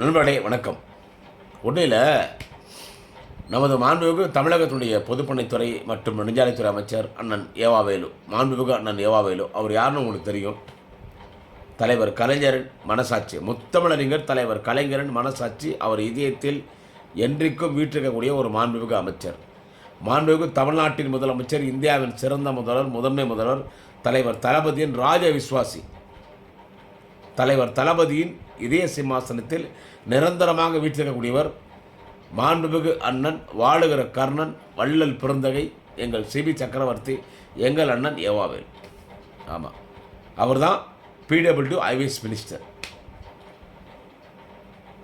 நண்பர்களே வணக்கம். உண்மையில் நமது மாண்புமிகு தமிழகத்துடைய பொதுப்பணித்துறை மற்றும் நெடுஞ்சாலைத்துறை அமைச்சர் அண்ணன் ஏவாவேலு மாண்புமிகு அண்ணன் ஏவாவேலு அவர் யாருன்னு உங்களுக்கு தெரியும்? தலைவர் கலைஞரின் மனசாட்சி முத்தமிழறிஞர் தலைவர் கலைஞரின் மனசாட்சி அவர் இதயத்தில் என்றைக்கும் வீற்றிருக்கக்கூடிய ஒரு மாண்புமிகு அமைச்சர். மாண்புமிகு தமிழ்நாட்டின் முதலமைச்சர் இந்தியாவின் சிறந்த முதல்வர் முதன்மை முதல்வர் தலைவர் தளபதியின் ராஜ விஸ்வாசி தலைவர் தளபதியின் இதய சிம்மாசனத்தில் நிரந்தரமாக வீற்றிருக்கக்கூடியவர் மாண்புமிகு அண்ணன் வாழுகிற கர்ணன் வள்ளல் பிறந்தகை எங்கள் சிபி சக்கரவர்த்தி எங்கள் அண்ணன் ஏவாவேல். ஆமாம் அவர் தான் பிடபிள்யூ ஐவிஎஸ் மினிஸ்டர்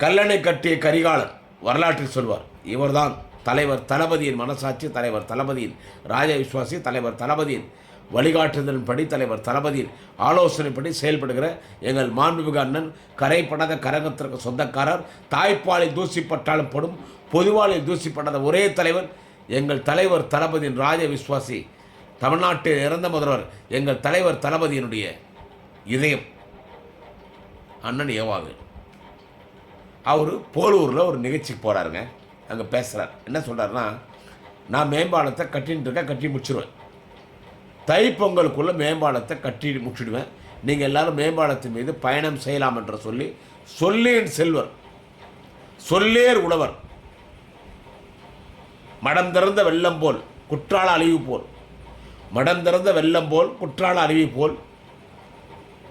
கல்லணை கட்டிய கரிகாலன் வரலாற்றில் சொல்வார் இவர்தான் தலைவர் தளபதியின் மனசாட்சி தலைவர் தளபதியின் ராஜ விஸ்வாசி தலைவர் தளபதியின் வழிகாட்டுதலின்படி தலைவர் தளபதியின் ஆலோசனைப்படி செயல்படுகிற எங்கள் மாண்புமிகு அண்ணன் கரைப்படாத கரகத்திற்கு சொந்தக்காரர் தாய்ப்பாலில் தூசிப்பட்டாலும் படும் பொதுவாளில் தூசிப்படாத ஒரே தலைவர் எங்கள் தலைவர் தளபதியின் ராஜ விஸ்வாசி தமிழ்நாட்டில் இறந்த முதல்வர் எங்கள் தலைவர் தளபதியினுடைய இதயம். அண்ணன் ஏவாது அவர் போலூரில் ஒரு நிகழ்ச்சிக்கு போகிறாருங்க அங்கே பேசுகிறார் என்ன சொல்கிறாருன்னா நான் மேம்பாலத்தை கட்டின்னு இருக்கேன் கட்டி முடிச்சிருவேன். தைப்பொங்கலுக்குள்ளே மேம்பாலத்தை கட்டி முடிச்சுடுவேன். நீங்கள் எல்லாரும் மேம்பாலத்தின் மீது பயணம் செய்யலாம் என்று சொல்லி சொல்லேன் செல்வர் சொல்லேர் உழவர் மடம் திறந்த வெள்ளம் போல் குற்றால அழிவு போல் மடம் திறந்த வெள்ளம் போல் குற்றால அழிவு போல்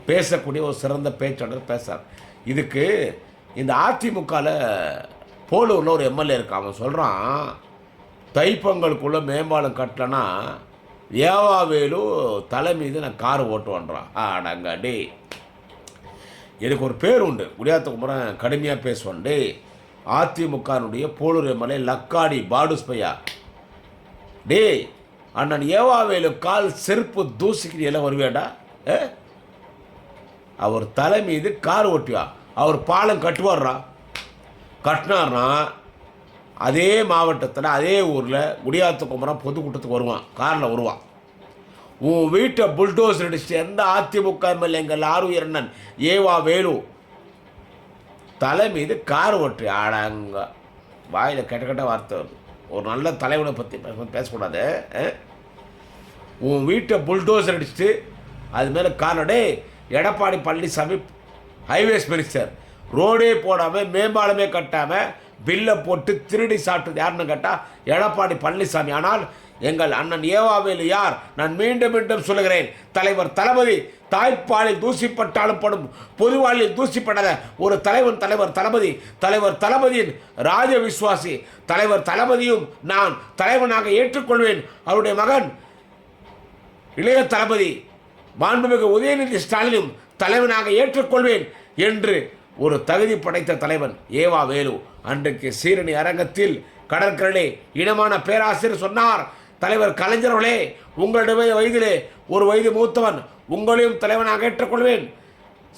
பேசக்கூடிய ஒரு சிறந்த பேச்சாளர் பேசுகிறார் இதுக்கு இந்த அதிமுகவில் போலூரில் ஒரு எம்எல்ஏ இருக்கான். அவன் சொல்கிறான் தைப்பொங்கலுக்குள்ளே மேம்பாலம் கட்டலன்னா ஏவாவேலு தலை மீது நான் கார் ஓட்டுவான்றான் ஆடாங்க டே எனக்கு ஒரு பேர் உண்டு. குடியாத்த குமரன் கடுமையாக பேசுவான். டே அதிமுகனுடைய போலூர் எம்எல்ஏ லக்காடி பாடுஸ்பையா. டே அண்ணன் ஏவாவேலு கால் செருப்பு தூசிக்கு எல்லாம் வருவேடா ஏ? அவர் தலை மீது கார் ஓட்டுவா. அவர் பாலம் கட்டுவார்றா. கட்டினார்னா அதே மாவட்டத்தில் அதே ஊரில் குடியாத்த குமரன் பொதுக்கூட்டத்துக்கு வருவான். காரில் வருவான். உன் வீட்டை புல்டோஸ் அடிச்சுட்டு எந்த அதிமுக எம்எல்ஏ எங்கள் ஆறுயிரண்ணன் ஏவா வேலு. தலை மீது கார் ஓட்டு. ஆடாங்க வாயில் கெட்ட கெட்ட வார்த்தை. வருது ஒரு நல்ல தலைவனை பற்றி பேச பேசக்கூடாது உன் வீட்டை புல்டோசர் அடிச்சுட்டு அது மேலே காரணடே எடப்பாடி பழனிசாமி ஹைவேஸ் மினிஸ்டர் ரோடே போடாமல் மேம்பாலமே கட்டாமல் பில்லை போட்டு திருடி சாப்பிட்டது யாருன்னு கேட்டால் எடப்பாடி பழனிசாமி. ஆனால் எங்கள் அண்ணன் ஏவாவேலு யார்? நான் மீண்டும் மீண்டும் சொல்லுகிறேன். தலைவர் தளபதி தாய்ப்பாலில் தூசிப்பட்டாலும் படும் பொதுவாளில் தூசிப்படாத ஒரு தலைவன் தலைவர் தளபதி. தலைவர் தளபதியின் ராஜ விசுவாசி தலைவர் தளபதியும் நான் தலைவனாக ஏற்றுக்கொள்வேன். அவருடைய மகன் இளைய தளபதி மாண்புமிகு உதயநிதி ஸ்டாலினும் தலைவனாக ஏற்றுக்கொள்வேன் என்று ஒரு தகுதி படைத்த தலைவன் ஏவா வேலு அன்றைக்கு சீரணி அரங்கத்தில் கடற்கரையிலே இனமான பேராசிரியர் சொன்னார். தலைவர் கலைஞர்களே உங்களுடைய வயதிலே ஒரு வயது மூத்தவன் உங்களையும் தலைவனாக ஏற்றுக்கொள்வேன்.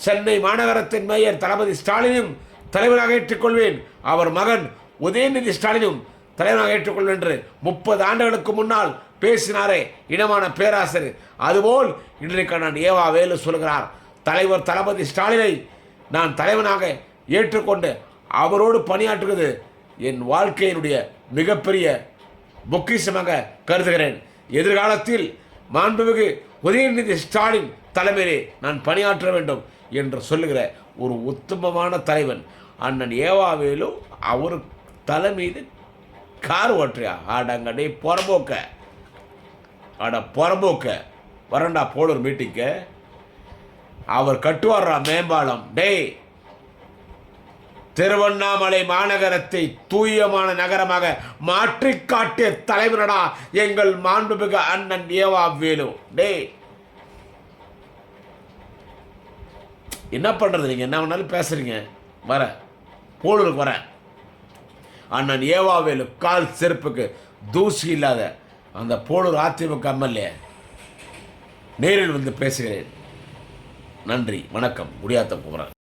சென்னை மாநகரத்தின் மேயர் தளபதி ஸ்டாலினும் தலைவராக ஏற்றுக்கொள்வேன். அவர் மகன் உதயநிதி ஸ்டாலினும் தலைவனாக ஏற்றுக்கொள்வேன் என்று முப்பது ஆண்டுகளுக்கு முன்னால் பேசினாரே இனமான பேராசிரியர். அதுபோல் இன்றைக்கு நான் ஏவா வேலு சொல்கிறார் தலைவர் தளபதி ஸ்டாலினை நான் தலைவனாக ஏற்றுக்கொண்டு அவரோடு பணியாற்றுவது என் வாழ்க்கையினுடைய மிகப்பெரிய பொக்கிஷமாக கருதுகிறேன். எதிர்காலத்தில் மாண்புமிகு உதயநிதி ஸ்டாலின் தலைமையிலே நான் பணியாற்ற வேண்டும் என்று சொல்லுகிற ஒரு உத்தமமான தலைவன் அண்ணன் ஏவாவேலு அவர் தலை மீது கார் ஓட்டுறியா? ஆடங்கடே புறம்போக்க. அட புறம்போக்க. வரண்டா போலூர் மீட்டிங்க்கு. அவர் கட்டுவார்ரா மேம்பாலம். டேய் திருவண்ணாமலை மாநகரத்தை தூயமான நகரமாக மாற்றி காட்டிய தலைவனடா எங்கள் மாண்புமிகு அண்ணன் ஏவா வேலு. டேய். என்ன பண்ணுறது நீங்கள் என்ன வேணாலும் பேசுகிறீங்க வர. போலூருக்கு வரேன் அண்ணன் ஏவாவேலு கால் செருப்புக்கு தூசி இல்லாத அந்த போலூர் அதிமுக எம்எல்ஏ. நேரில் வந்து பேசுகிறேன். நன்றி. வணக்கம். குடியாத்தம் குமரன்